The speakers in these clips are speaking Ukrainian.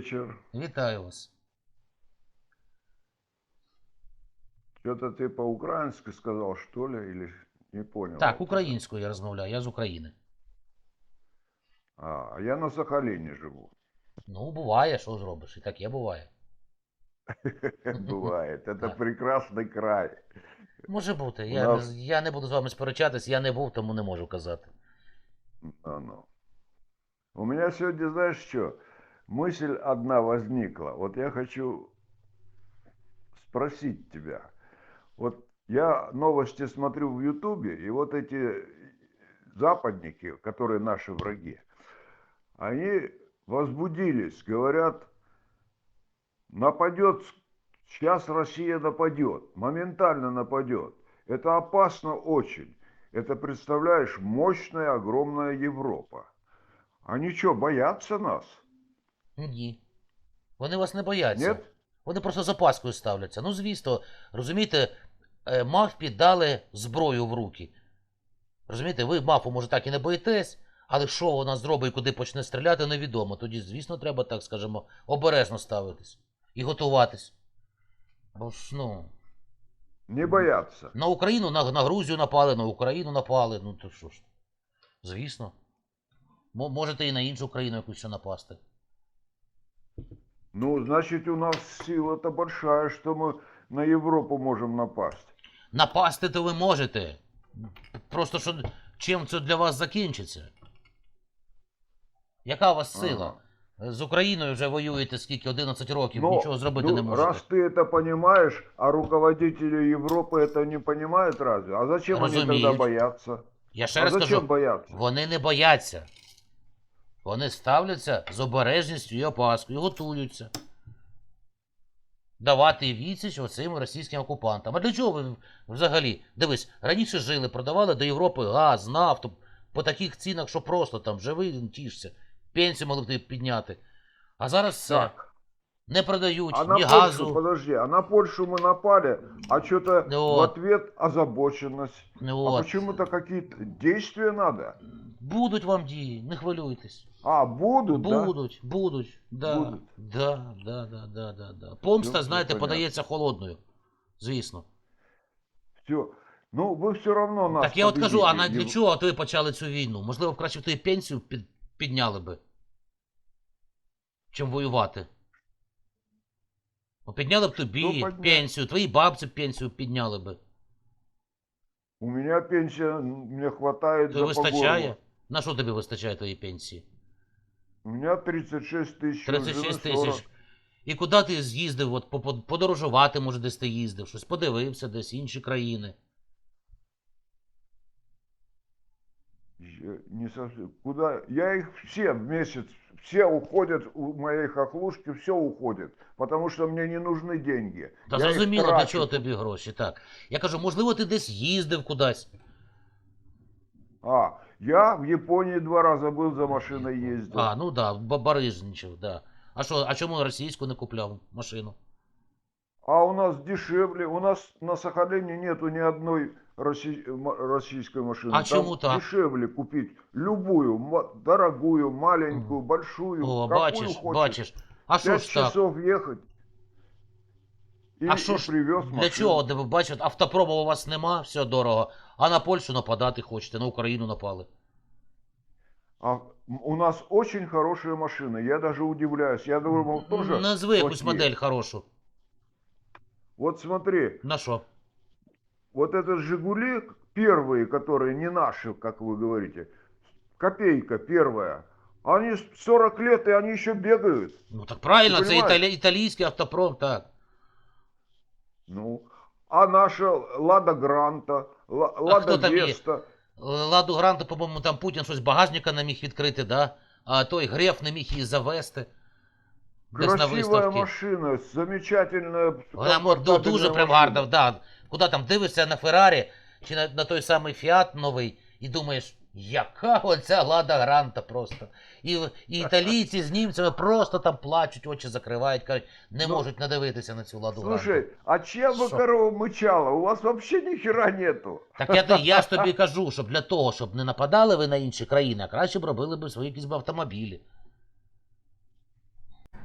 Добрый вечер. Вітаю вас. Что-то ты по-украински сказал, что ли, или не понял? Так, українською я розмовляю, я з України. А, я на Сахалине живу. Ну, буває, що зробиш, і таке буває. Бывает. Это Так. прекрасный край. Може бути. У Я, нас- не, я не буду з вами сперечатись, я не був, тому не можу казати. А ну. У меня сегодня, знаешь что, Мысль одна возникла. Вот я хочу спросить тебя. Вот я новости смотрю в Ютубе, и вот эти западники, которые наши враги, они возбудились, говорят, нападет, сейчас Россия нападет, моментально нападет. Это опасно очень. Это, представляешь, мощная, огромная Европа. Они что, боятся нас? Ні. Вони вас не бояться. Нет? Вони просто з опаскою ставляться. Ну, звісно, розумієте, е, мавпі дали зброю в руки. Розумієте, ви мафу, може, так і не боїтесь, але що вона зробить і куди почне стріляти, невідомо. Тоді, звісно, треба, так скажемо, обережно ставитись і готуватись. Бо ж, ну, Не боятся. на Україну, на, на Грузію напали, на Україну напали. Ну то що ж. Звісно. Мо- Можете і на іншу країну якусь ще напасти. Ну, значит, у нас сила-то большая, что мы на Европу можем напасть. Напасти то ви можете. Просто що чим це для вас закінчиться? Яка у вас сила? З Україною вже воюєте скільки? 11 років, Но, нічого зробити ну, не можете. раз ты это понимаешь, а руководители Европы это не понимают разве? А зачем они тогда Разумеют. боятся? Я ще а раз зачем кажу, бояться? вони не бояться. Вони ставляться з обережністю і опаскою, готуються. Давати відсіч оцим російським окупантам. А для чого ви взагалі? Дивись, раніше жили, продавали до Європи газ, нафту по таких цінах, що просто там живи, тішся. Пенсію могли б підняти. А зараз все. Не продають А на ні Польшу, газу. подожди, а на Польшу мы напали, а что-то Ну в ответ озабоченность. Ну, А от. почему-то какие-то действия надо. Будуть вам дії, не хвилюйтесь. А, будут, да? Будуть, будуть, да, Будуть. да, да, да, да, да, да. Помста, Все, знаєте, понятно. подається холодною. Звісно. Все. Ну, вы все равно нас так я от кажу, а на победите. для чого ви почали цю війну? Можливо, краще б тобі пенсію під, підняли би. Чим воювати. Ну, підняли б тобі Ну, пенсію, твої бабці пенсію підняли б. У меня пенсия, мне хватает Тобі за вистачає? На що тобі вистачає твоєї пенсії? У меня 36 тысяч. у 36 жены 40. тисяч. І куди ти з'їздив? От, по- по- подорожувати, може, десь ти їздив, щось подивився, десь інші країни. Не совсем. Куда? Я их все в месяц, все уходят, у моей хохлушки все уходит, потому что мне не нужны деньги. Та Я их зрозуміло, для трачу. чого тобі гроші, так. Я кажу, можливо, ти десь їздив кудись. А, я в Японии два раза был за машиной ездил. А, ну да, барижничав, да. А що, а чому російську не купляв машину? А у нас дешевле. У нас на Сахалине нету ни одной россий- российской машины. А Там чему так? Дешевле купить любую, дорогую, маленькую, большую. О, какую бачиш, хочешь. бачиш. А що Пять ж так? часов ехать. И, А що и ж, привез для чого? Де ви бачите, автопробу у вас нема, все дорого. А на Польщу нападати хочете, на Україну напали. А у нас очень хорошие машины. Я даже удивляюсь. Я думал, тоже Назви якусь модель хорошу. Вот смотри, На що? вот этот «Жигули», первые, которые не наши, как вы говорите, копейка первая, они с 40 лет, и они еще бегают. Ну так правильно, Ти це понімаєш? італі... італійський автопром, так. Ну, а наша «Лада Гранта», Ла- хто «Лада там є? Веста», Ладу Гранту, по-моєму, там Путін щось багажника не міг відкрити, да? А той Греф не міг її завести. Десь на красивая виставці. машина, замечательная. Вона мо- ду- комфортабельная дуже прям машина. гарна, да. Куди там дивишся на Феррарі чи на, на той самий Фіат новий, і думаєш, яка оця Лада Гранта просто. І, і італійці з німцями просто там плачуть, очі закривають, кажуть, не Ну, можуть надивитися на цю Ладу Гранту. Слушай, а чем вы Шо? корова мычала? У вас вообще ни хера нету. Так я, я ж тобі кажу, щоб для того, щоб не нападали ви на інші країни, а краще б робили б свої якісь б автомобілі.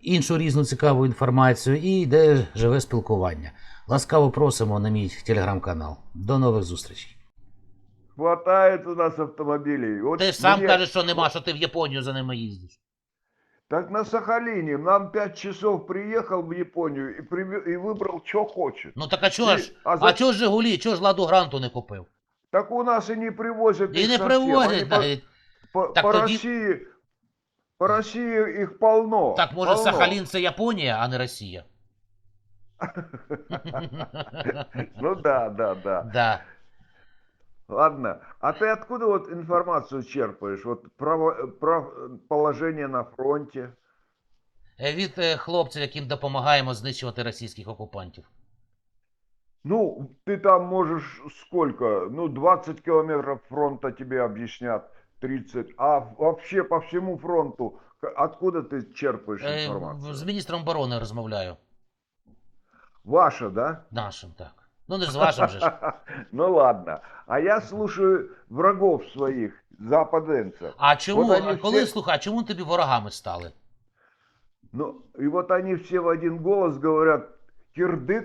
іншу різну цікаву інформацію і йде живе спілкування. Ласкаво просимо на мій телеграм-канал. До нових зустрічей. Хватает у нас автомобилей. Вот Ти ж сам мне- кажеш, що нема, що ти в Японію за ними їздиш. Так на Сахалине нам пять часов приехал в Японию и, приве- и выбрал, что хочет. Ну так а чого ж? а А чого ж Жигулі, чого ж ладу гранту не купив? Так у нас и не привозят І не привозять навіть. По, Так по тоді- России, по России их полно. Так може полно. Сахалін це Японія, а не Росія. Ну да, да, да. Да. Ладно. А ты откуда вот информацию черпаешь? Вот про, про положение на фронте? Е, Від е, хлопців, яким допомагаємо знищувати російських окупантів. Ну, ты там можешь сколько? Ну, 20 километров фронта тебе объяснят, 30. А вообще по всему фронту, откуда ты черпаешь Е, информацию? З міністром оборони розмовляю. Ваша, да? Нашим, так. Ну не ж з вашим же ж. Ну ладно. А я слушаю врагов своих, западенцев. А чому, вони коли всі- слухай, а чому тобі ворогами стали? Ну, и вот они все в один голос говорят, кирдык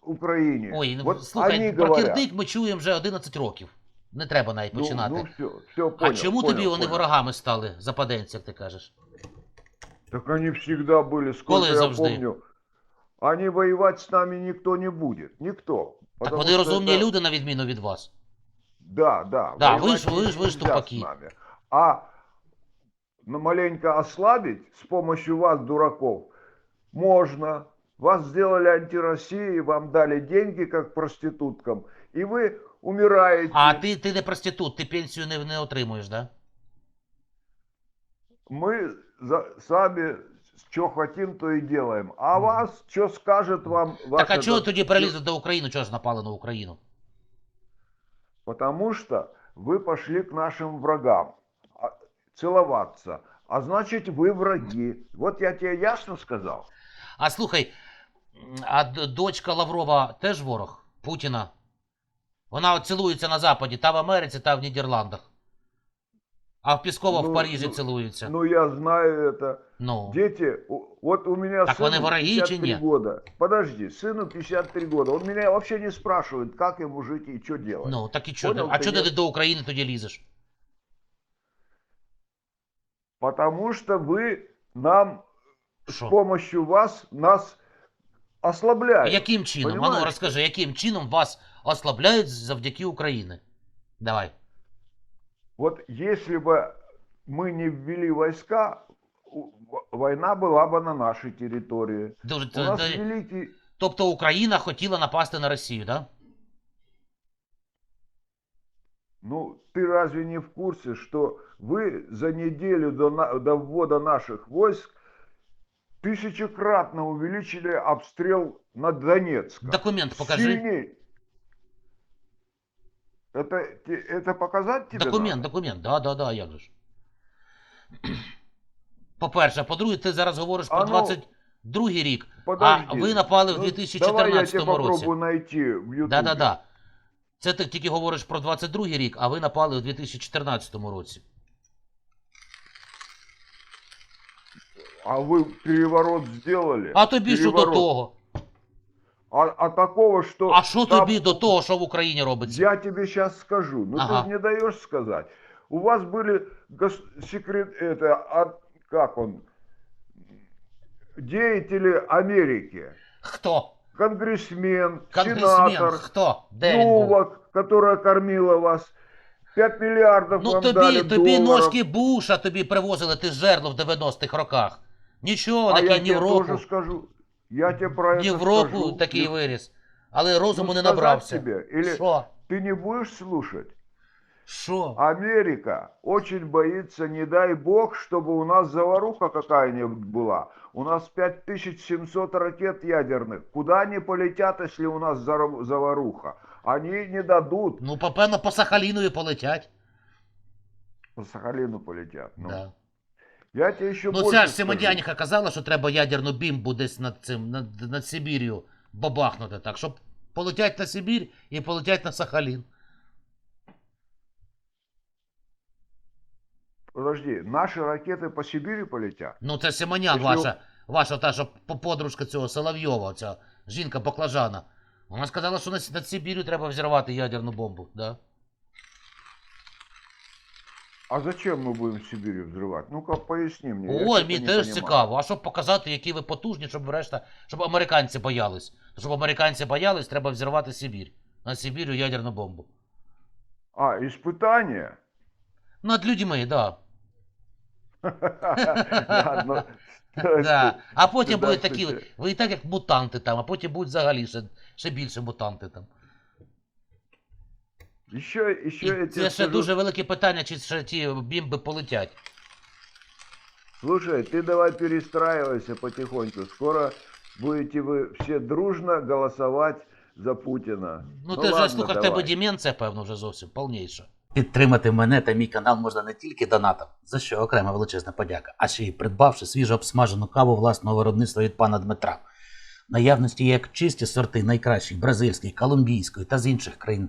Украине. Ой, ну вот слухай, они про говорят. кирдик ми чуємо вже 11 років. Не треба навіть Ну, починати. ну все, все, а понял, чому понял, тобі вони понял. ворогами стали, западенці, як ти кажеш? Так они всегда были, сколько Коли я завжди? помню. Они воевать с нами никто не будет. Никто. Так Потому вони что розумні это- люди, на відміну від вас. Да, да. Да, воевать вы ж- вы ж- вы ж нельзя тупаки. с нами. А ну, маленько ослабить с помощью вас, дураков, можно. Вас сделали антироссией, вам дали деньги, как проституткам, и вы умираете. А ти, ти не проститут, ти пенсію не, не отримуєш, да? Мы за, сами что хотим, то и делаем. А вас, что скажет вам ваш Так а чого этот- тоді перелізли до України? Чого ж напали на Україну? Потому что вы пошли к нашим врагам а, целоваться. А значит, вы враги. Вот я тебе ясно сказал. А слухай, м, а д- дочка Лаврова теж ворог Путіна? Вона от цілується на Западі, та в Америці, та в Нідерландах. А в Піскова в Ну, Парижі ну, цілуються. Ну, я знаю это. Ну. Дети, у- вот у меня Так сыну вони враги чи 53 ні? года. Подожди, сыну 53 года. Он меня вообще не спрашивает, как ему жить и что делать. Ну, так і чого? Понял, А ти чого є- ти до України тоді лізеш? Потому что вы нам с Що? помощью вас нас ослабляете. Яким чином? Ану, Понімаєш? розкажи, яким чином вас ослабляють завдяки Україні? Давай. Вот если бы мы не ввели войска, у- в- война была бы на нашей территории. Дуже, У це- нас це- великий... Тобто Україна хотіла напасти на Росію, так? Да? Ну, ты разве не в курсе, что вы за неделю до, на- до ввода наших войск тысячекратно увеличили обстрел над Донецком? Документ покажи. Сильней. Это, те- это показать тебе Документ, надо? документ, да, да, да, як же ж. По-перше, а по-друге, ти зараз говориш про А ну, 22 рік, Подожди. а ви напали в Ну, 2014 Давай я тебе році. попробую найти в Ютубе. Да, да, да. Це ти тільки говориш про 22 рік, а ви напали у 2014 році. А вы переворот сделали? А тобі що до Переворот. того? А, а такого, что... А що там- тобі до того, що в Україні робиться? Я тебе сейчас скажу. Ну Ага. ты же не даешь сказать. У вас были гос- секрет... Это... а- как он? Деятели Америки. Хто? Конгрессмен, Конгресмен? сенатор, Хто? Де він був? Новак, которая кормила вас. 5 миллиардов Ну вам тобі, дали тобі долларов. ножки Буша тобі привозили, ти з жерло в 90-х роках. Нічого, а я такий ні тебе в року, тоже скажу. Я тебе про ні это в року скажу. такий Ну, виріс. Але розуму ну, не сказать набрався. тебе, или Що? ты не будешь слушать? Що? Америка очень боится, не дай бог, чтобы у нас заваруха какая-нибудь была. У нас 5700 ракет ядерных. Куда они полетят, если у нас зара- заваруха? Они не дадут. Ну, попевно, по Сахаліну і полетять. По Сахалину полетят. Ну, Да. Я тебе еще Ну, ця ж скажу. Казала, що треба ядерну бімбу десь над цим, над, над Сибір'ю бабахнути так, щоб полетять на Сибір і полетять на Сахалін. Подожди, наши ракеты по Сибири полетят? Ну, це Симонян, Якщо- ваша, ваша та що подружка цього Соловйова, ця жінка баклажана. Вона сказала, що над, над Сибір'ю треба взірвати ядерну бомбу, да? А зачем мы будем Сибирь взрывать? Ну-ка, поясни мне. я Ой, что-то мені не теж понимаю. цікаво. А щоб показати, які ви потужні, щоб решта, щоб американці боялись. Щоб американці боялись, треба взірвати Сибір. На Сибір'ю ядерну бомбу. А, испытание? Над людьми, да. Ладно. да. А потім Да, будуть такі, кстати. ви і так як мутанти там, а потім будуть взагалі ще, ще більше мутанти там. Еще, еще І я тебе це ще скажу- дуже велике питання, чи ще ті бімби полетять. Слушай, ты давай перестраивайся потихоньку. Скоро будете вы все дружно голосовать за Путина. Ну, ти вже ладно, слухай, в давай. тебе деменція, певно, вже зовсім повніша. Підтримати мене та мій канал можна не тільки донатом, за що окрема величезна подяка, а ще й придбавши свіжо обсмажену каву власного виробництва від пана Дмитра. В Наявності як чисті сорти найкращих бразильської, колумбійської та з інших країн